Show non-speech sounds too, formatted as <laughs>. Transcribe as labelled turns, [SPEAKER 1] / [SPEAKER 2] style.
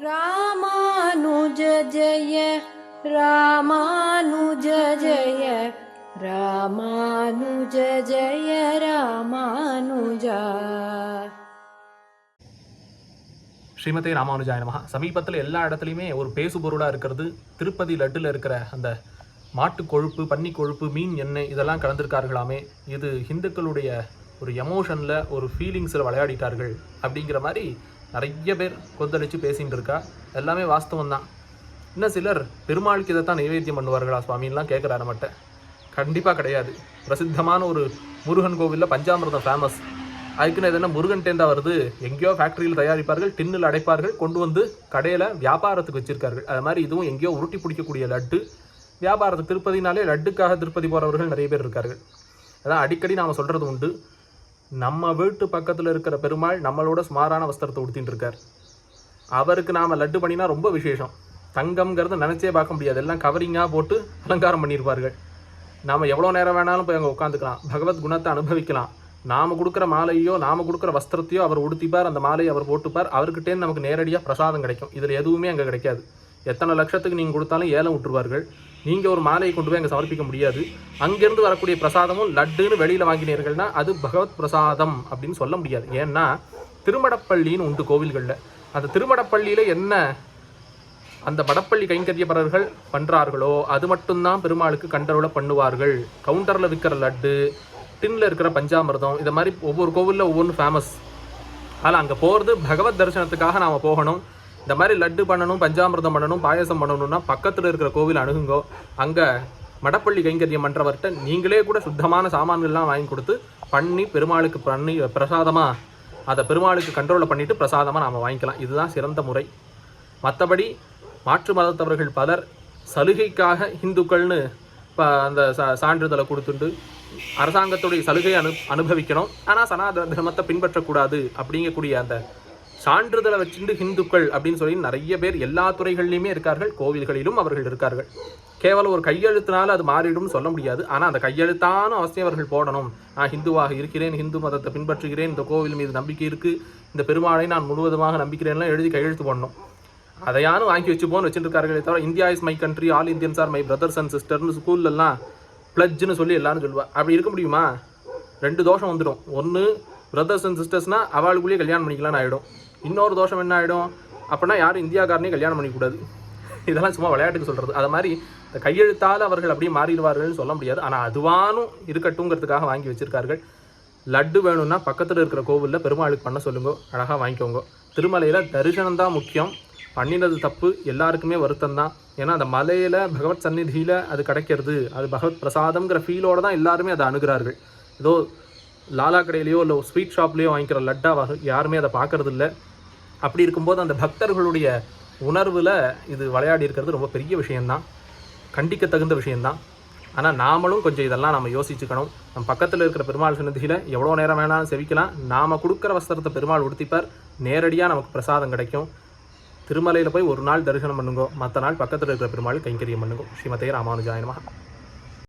[SPEAKER 1] ராமானுஜ ஜய ராமானுஜ ஜய ராமானுஜ ஜய ராமானுஜா.
[SPEAKER 2] ஸ்ரீமதே ராமானுஜாய நமகா சமீபத்தில் எல்லா இடத்துலையுமே ஒரு பேசுபொருளாக இருக்கிறது. திருப்பதி லட்டில் இருக்கிற அந்த மாட்டு கொழுப்பு பன்னி கொழுப்பு மீன் எண்ணெய் இதெல்லாம் கலந்துருக்கார்களாமே. இது ஹிந்துக்களுடைய ஒரு எமோஷனில் ஒரு ஃபீலிங்ஸில் விளையாடிட்டார்கள் அப்படிங்கிற மாதிரி நிறைய பேர் கொந்தளிச்சு பேசிகிட்டு இருக்கா. எல்லாமே வாஸ்தவம் தான் இன்னும் சிலர் பெருமாளுக்கு இதை தான் நைவேத்தியம் பண்ணுவார்களா சுவாமின்லாம் கேட்குறாரு நம்மகிட்ட. கண்டிப்பாக கிடையாது. பிரசித்தமான ஒரு முருகன் கோவிலில் பஞ்சாமிர்தம் ஃபேமஸ் அதுக்குன்னு எதுனா முருகன் டேந்தா வருது எங்கேயோ ஃபேக்ட்ரியில் தயாரிப்பார்கள் டின்னில் அடைப்பார்கள் கொண்டு வந்து கடையில் வியாபாரத்துக்கு வச்சிருக்கார்கள். அது மாதிரி இதுவும் எங்கேயோ உருட்டி பிடிக்கக்கூடிய லட்டு. வியாபாரத்துக்கு திருப்பதினாலே லட்டுக்காக திருப்பதி போகிறவர்கள் நிறைய பேர் இருக்கார்கள். அதான் அடிக்கடி நாம் சொல்கிறது உண்டு. நம்ம வீட்டு பக்கத்தில் இருக்கிற பெருமாள் நம்மளோட சுமாரான வஸ்திரத்தை உடுத்திட்டு இருக்கார் அவருக்கு நாம் லட்டு பண்ணினா ரொம்ப விசேஷம். தங்கம்ங்கிறத நினச்சே பார்க்க முடியாது. எல்லாம் கவரிங்காக போட்டு அலங்காரம் பண்ணியிருப்பார்கள். நாம் எவ்வளோ நேரம் வேணாலும் போய் அங்கே உட்காந்துக்கலாம். பகவத் குணத்தை அனுபவிக்கலாம். நாம் கொடுக்குற மாலையோ நாம் கொடுக்குற வஸ்திரத்தையோ அவர் உடுத்திப்பார். அந்த மாலையை அவர் போட்டுப்பார். அவர்கிட்டேருந்து நமக்கு நேரடியாக பிரசாதம் கிடைக்கும். இதில் எதுவுமே அங்கே கிடைக்காது. எத்தனை லட்சத்துக்கு நீங்கள் கொடுத்தாலும் ஏலம் விட்டுருவார்கள். நீங்கள் ஒரு மாலையை கொண்டு போய் அங்கே சமர்ப்பிக்க முடியாது. அங்கேருந்து வரக்கூடிய பிரசாதமும் லட்டுன்னு வெளியில் வாங்கினீர்கள்னா அது பகவத் பிரசாதம் அப்படின்னு சொல்ல முடியாது. ஏன்னா திருமடப்பள்ளின்னு உண்டு கோவில்களில். அந்த திருமடப்பள்ளியில் என்ன அந்த வடப்பள்ளி கைங்கரியப்பரர்கள் பண்ணுறார்களோ அது மட்டும்தான் பெருமாளுக்கு கண்டருள பண்ணுவார்கள். கவுண்டரில் விற்கிற லட்டு டின்ல இருக்கிற பஞ்சாமிர்தம் இதை மாதிரி ஒவ்வொரு கோவிலில் ஒவ்வொன்றும் ஃபேமஸ் ஆனால் அங்கே போகிறது பகவத் தரிசனத்துக்காக நாம் போகணும். இந்த மாதிரி லட்டு பண்ணணும் பஞ்சாமிர்தம் பண்ணணும் பாயசம் பண்ணணும்னா பக்கத்தில் இருக்கிற கோவில் அணுகுங்கோ. அங்கே மடப்பள்ளி கைங்கரியம் பண்ணுறவர்கிட்ட நீங்களே கூட சுத்தமான சாமான்கள்லாம் வாங்கி கொடுத்து பண்ணி பெருமாளுக்கு பண்ணி பிரசாதமாக அதை பெருமாளுக்கு கண்ட்ரோலில் பண்ணிவிட்டு பிரசாதமாக நாம் வாங்கிக்கலாம். இதுதான் சிறந்த முறை. மற்றபடி மாற்று மதத்தவர்கள் பலர் சலுகைக்காக இந்துக்கள்னு இப்போ அந்த சா சான்றிதழை கொடுத்துட்டு அரசாங்கத்துடைய சலுகையை அனு அனுபவிக்கணும். ஆனால் சனாதன தர்மத்தை பின்பற்றக்கூடாது அப்படிங்கக்கூடிய அந்த சான்றிதழை வச்சுட்டு ஹிந்துக்கள் அப்படின்னு சொல்லி நிறைய பேர் எல்லா துறைகள்லையுமே இருக்கார்கள் கோவில்களிலும் அவர்கள் இருக்கார்கள். கேவலம் ஒரு கையெழுத்தினால அது மாறிடும் சொல்ல முடியாது. ஆனால் அந்த கையெழுத்தான அவசியம் அவர்கள் போடணும். நான் ஹிந்துவாக இருக்கிறேன் ஹிந்து மதத்தை பின்பற்றுகிறேன் இந்த கோவில் மீது நம்பிக்கை இருக்குது இந்த பெருமாளை நான் முழுவதுமாக நம்பிக்கிறேன்லாம் எழுதி கையெழுத்து போடணும். அதையானும் வாங்கி வச்சுப்போன்னு வச்சுருக்கார்களே தவிர India is my country all Indians are my brothers and சிஸ்டர்னு ஸ்கூல்லலாம் பிளட்ஜ்னு சொல்லி எல்லாரும் சொல்லுவா. அப்படி இருக்க முடியுமா? ரெண்டு தோஷம் வந்துடும். ஒன்று பிரதர்ஸ் அண்ட் சிஸ்டர்ஸ்னால் அவளுக்குள்ளேயே கல்யாணம் பண்ணிக்கலாம்னு ஆகிடும் இன்னொரு தோஷம் என்ன ஆகிடும் அப்படின்னா யாரும் இந்தியாக்காரனையும் கல்யாணம் பண்ணிக்கூடாது <laughs> இதெல்லாம் சும்மா விளையாட்டுக்கு சொல்கிறது அது மாதிரி இந்த கையெழுத்தால் அவர்கள் அப்படியே மாறிடுவார்கள்னு சொல்ல முடியாது. ஆனால் அதுவானும் இருக்கட்டுங்கிறதுக்காக வாங்கி வச்சிருக்கார்கள். லட்டு வேணும்னா பக்கத்தில் இருக்கிற கோவிலில் பெருமாளுக்கு பண்ண சொல்லுங்க. அழகாக வாங்கிக்கோங்க. திருமலையில் தரிசனம் தான் முக்கியம். பண்ணினது தப்பு. எல்லாருக்குமே வருத்தம் தான். ஏன்னா அந்த மலையில் பகவத் சந்நிதியில் அது கிடைக்கிறது. அது பகவத் பிரசாதம்ங்கிற ஃபீலோடு தான் எல்லாருமே அதை அணுகிறார்கள். ஏதோ லாலா கடையிலையோ இல்லை ஸ்வீட் ஷாப்லேயோ வாங்கிக்கிற லட்டாவாக யாருமே அதை பார்க்கறது இல்லை அப்படி இருக்கும்போது அந்த பக்தர்களுடைய உணர்வில் இது விளையாடி இருக்கிறது ரொம்ப பெரிய விஷயந்தான் கண்டிக்க தகுந்த விஷயந்தான் ஆனால் நாமளும் கொஞ்சம் இதெல்லாம் நம்ம யோசிச்சுக்கணும். நம்ம பக்கத்தில் இருக்கிற பெருமாள் சன்னதியில் எவ்வளோ நேரம் வேணாலும் செவிக்கலாம். நாம் கொடுக்குற வஸ்திரத்தை பெருமாள் உடுத்திப்பார். நேரடியாக நமக்கு பிரசாதம் கிடைக்கும். திருமலையில் போய் ஒரு நாள் தரிசனம் பண்ணுங்க. மற்ற நாள் பக்கத்தில் இருக்கிற பெருமாள் கைங்கரியம் பண்ணுங்க. ஸ்ரீமதே ராமானுஜாயனமாக